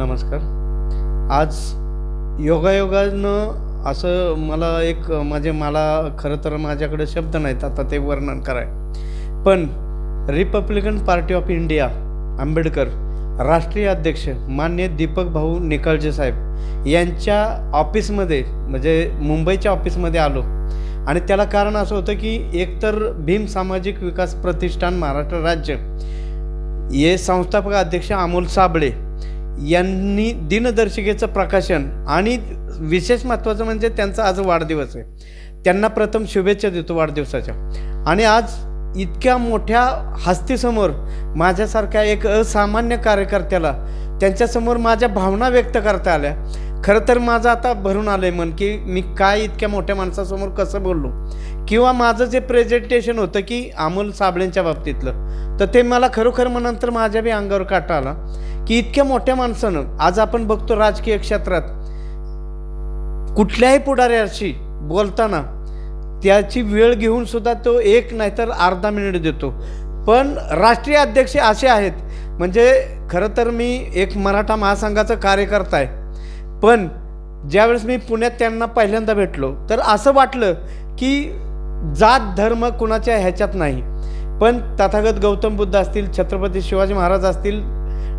नमस्कार. आज योगायोगानं असं मला एक म्हणजे मला खरं तर माझ्याकडे शब्द नाहीत आता ते वर्णन कराय. पण Republican Party of India Ambedkar राष्ट्रीय अध्यक्ष मान्य दीपक भाऊ निकाळजे साहेब यांच्या ऑफिसमध्ये म्हणजे मुंबईच्या ऑफिसमध्ये आलो. आणि त्याला कारण असं होतं की एकतर भीम सामाजिक विकास प्रतिष्ठान महाराष्ट्र राज्य हे संस्थापक अध्यक्ष अमोल साबळे यांनी दिनदर्शिकेचं प्रकाशन आणि विशेष महत्त्वाचं म्हणजे त्यांचा आज वाढदिवस आहे. त्यांना प्रथम शुभेच्छा देतो वाढदिवसाच्या. आणि आज इतक्या मोठ्या हस्तीसमोर माझ्यासारख्या एक असामान्य कार्यकर्त्याला त्यांच्यासमोर माझ्या भावना व्यक्त करता आल्या. खरं तर माझं आता भरून आलं आहे मन की मी काय इतक्या मोठ्या माणसासमोर कसं बोललो? किंवा माझं जे प्रेझेंटेशन होतं की अमोल साबळेंच्या बाबतीतलं तर ते मला खरोखर मग नंतर माझ्या बी अंगावर काटा आला. की इतक्या मोठ्या माणसानं आज आपण बघतो राजकीय क्षेत्रात कुठल्याही पुढाऱ्याशी बोलताना त्याची वेळ घेऊन सुद्धा तो एक नाहीतर अर्धा मिनिट देतो. पण राष्ट्रीय अध्यक्ष असे आहेत म्हणजे खरं तर मी एक मराठा महासंघाचं कार्यकर्ता आहे पण ज्यावेळेस मी पुण्यात त्यांना पहिल्यांदा भेटलो तर असं वाटलं की जात धर्म कुणाच्या ह्याच्यात नाही. पण तथागत गौतम बुद्ध असतील छत्रपती शिवाजी महाराज असतील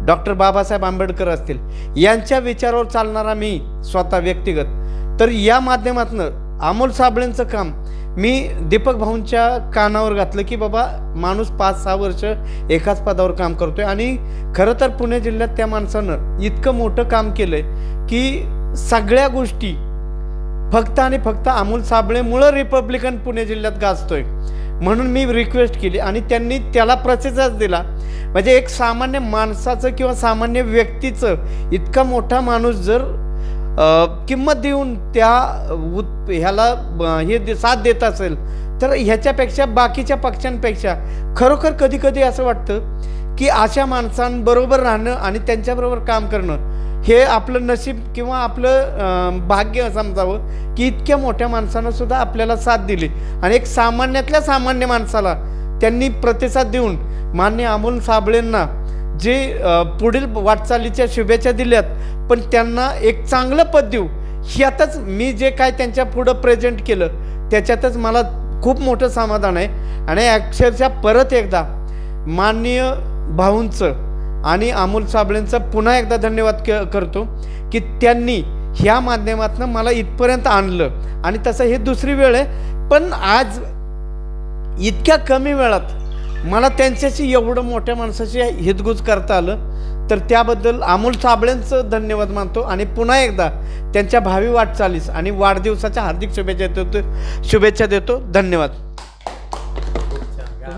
डॉक्टर बाबासाहेब आंबेडकर असतील यांच्या विचारावर चालणारा मी स्वतः व्यक्तिगत. तर या माध्यमातून अमोल साबळेंचं काम मी दीपक भाऊंच्या कानावर घातलं की बाबा माणूस पाच सहा वर्ष एकाच पदावर काम करतोय आणि खरं तर पुणे जिल्ह्यात त्या माणसानं इतकं मोठं काम केलं आहे की सगळ्या गोष्टी फक्त आणि फक्त अमोल साबळेमुळं रिपब्लिकन पुणे जिल्ह्यात गाजतोय. म्हणून मी रिक्वेस्ट केली आणि त्यांनी त्याला प्रतिसाद दिला. म्हणजे एक सामान्य माणसाचं किंवा सामान्य व्यक्तीचं इतका मोठा माणूस जर किंमत देऊन त्या उत् ह्याला हे दे- साथ देत असेल तर ह्याच्यापेक्षा बाकीच्या पक्षांपेक्षा खरोखर कधी कधी असं वाटतं की अशा माणसांबरोबर राहणं आणि त्यांच्याबरोबर काम करणं हे आपलं नशीब किंवा आपलं भाग्य समजावं की इतक्या मोठ्या माणसानं सुद्धा आपल्याला साथ दिली. आणि एक सामान्यातल्या सामान्य माणसाला त्यांनी प्रतिसाद देऊन मान्य अमोल साबळेंना जे पुढील वाटचालीच्या शुभेच्छा दिल्यात पण त्यांना एक चांगलं पद देऊ. ह्यातच मी जे काय त्यांच्या पुढं प्रेझेंट केलं त्याच्यातच मला खूप मोठं समाधान आहे. आणि अक्षरशः परत एकदा माननीय भाऊंचं आणि अमोल साबळेंचं पुन्हा एकदा धन्यवाद क करतो की त्यांनी ह्या माध्यमातून मला इथपर्यंत आणलं. आणि तसं हे दुसरी वेळ आहे. पण आज इतक्या कमी वेळात मला त्यांच्याशी एवढं मोठ्या माणसाशी हितगुज करता आलं. तर त्याबद्दल अमोल साबळेंचं धन्यवाद मानतो. आणि पुन्हा एकदा त्यांच्या भावी वाटचालीस आणि वाढदिवसाच्या हार्दिक शुभेच्छा देतो शुभेच्छा देतो. धन्यवाद.